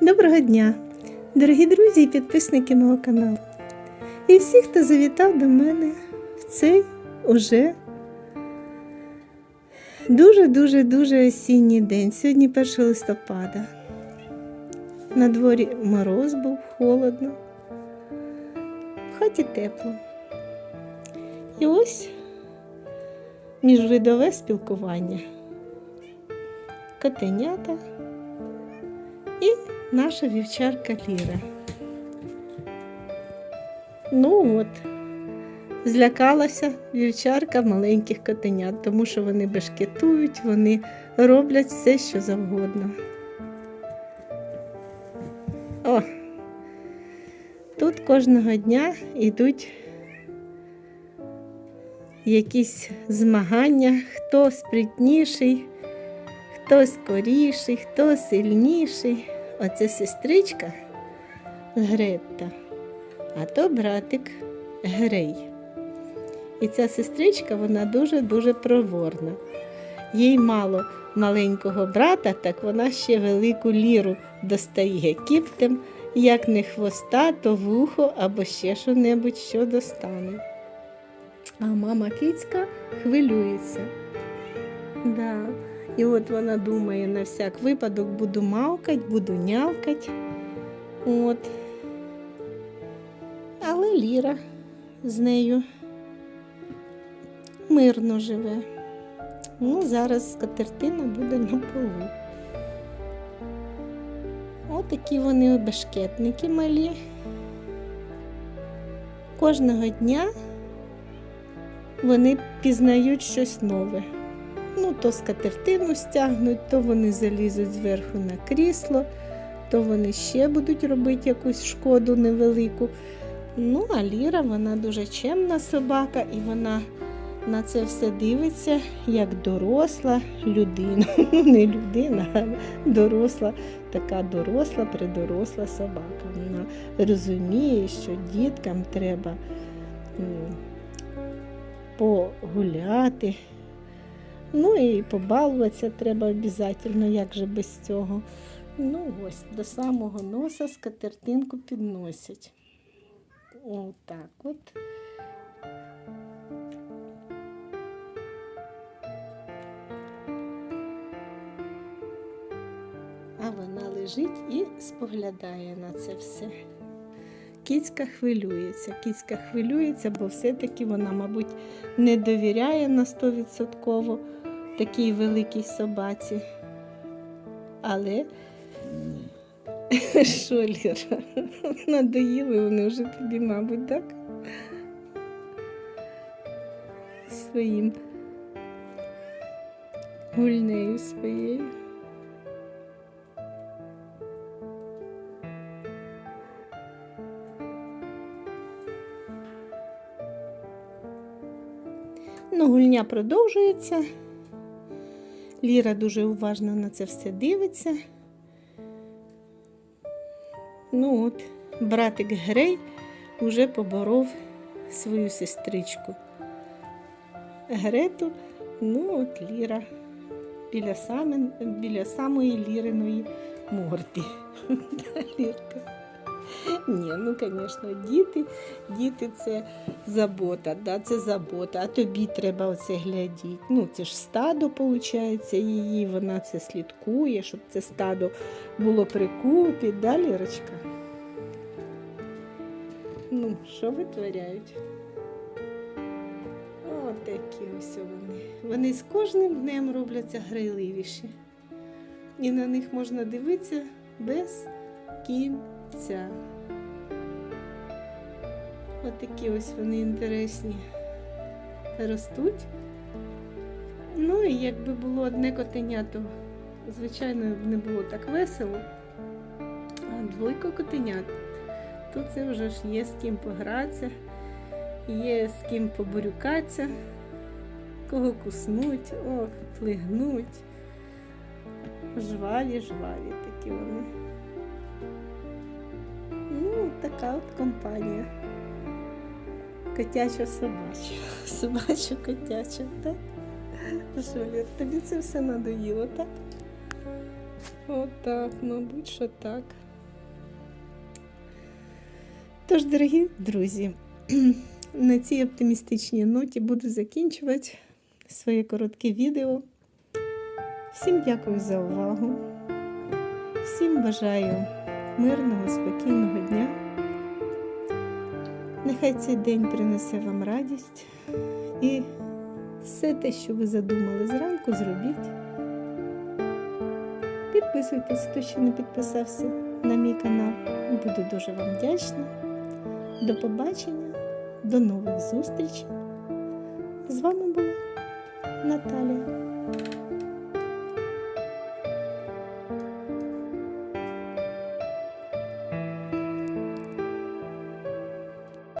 Доброго дня, дорогі друзі і підписники мого каналу. І всі, хто завітав до мене в цей уже дуже-дуже дуже осінній день. Сьогодні 1 листопада. На дворі мороз був, холодно, в хаті тепло. І ось міжвидове спілкування. Котенята і наша вівчарка Ліра. Ну от, злякалася вівчарка маленьких котенят, тому що вони бешкетують, вони роблять все, що завгодно. О, тут кожного дня йдуть якісь змагання, хто спритніший, хто скоріший, хто сильніший. Оце сестричка Гретта, а то братик Грей. І ця сестричка вона дуже-дуже проворна. Їй мало маленького брата, так вона ще велику ліру достає кіптем, як не хвоста, то вухо або ще що-небудь, що достане. А мама кицька хвилюється. Да. І от вона думає, на всяк випадок буду мавкать, буду нявкать. От. Але Ліра з нею мирно живе. Ну, зараз скатертина буде на полу. Отакі вони бешкетники малі. Кожного дня вони пізнають щось нове. Ну, то скатертину стягнуть, то вони залізуть зверху на крісло, то вони ще будуть робити якусь шкоду невелику. Ну, а Ліра, вона дуже чемна собака, і вона на це все дивиться як доросла людина. Ну, не людина, а доросла, така доросла, придоросла собака. Вона розуміє, що діткам треба погуляти. Ну і побалуватися треба обов'язково, як же без цього. Ну ось, до самого носа скатертинку підносять. Отак от. А вона лежить і споглядає на це все. Кіцька хвилюється, кіцька хвилюється, бо все-таки вона, мабуть, не довіряє на 100% такій великій собаці. Але що, Ліра, надоїли вони вже тобі, мабуть, так? Своїм гульнею своєю. Ну, гульня продовжується. Ліра дуже уважно на це все дивиться. Ну от, братик Грей уже поборов свою сестричку. Грету, ну от Ліра біля, саме, біля самої Ліриної морди. Лірка. Ні, ну, звісно, діти, діти це забота, да, це забота, а тобі треба оце глядіти. Ну, це ж стадо, виходить, її, вона це слідкує, щоб це стадо було при купі, да, Лірочка? Ну, що витворяють? Отакі ось вони. Вони з кожним днем робляться грайливіші. І на них можна дивитися без кінця. Отакі ось вони інтересні ростуть. Ну і якби було одне котеня, то, звичайно, б не було так весело. А двойко котенят, то це вже ж є з ким погратися, є з ким поборюкатися, кого куснуть, о, плигнуть. Жваві, жваві такі вони. Ну, така от компанія. Котяча собача. Собача котяча, так? Що, тобі це все надоїло, так? Отак, мабуть, що так. Тож, дорогі друзі, на цій оптимістичній ноті буду закінчувати своє коротке відео. Всім дякую за увагу. Всім бажаю мирного, спокійного. Нехай цей день принесе вам радість і все те, що ви задумали зранку, зробіть. Підписуйтесь, хто ще не підписався на мій канал. Буду дуже вам вдячна. До побачення, до нових зустрічей. З вами була.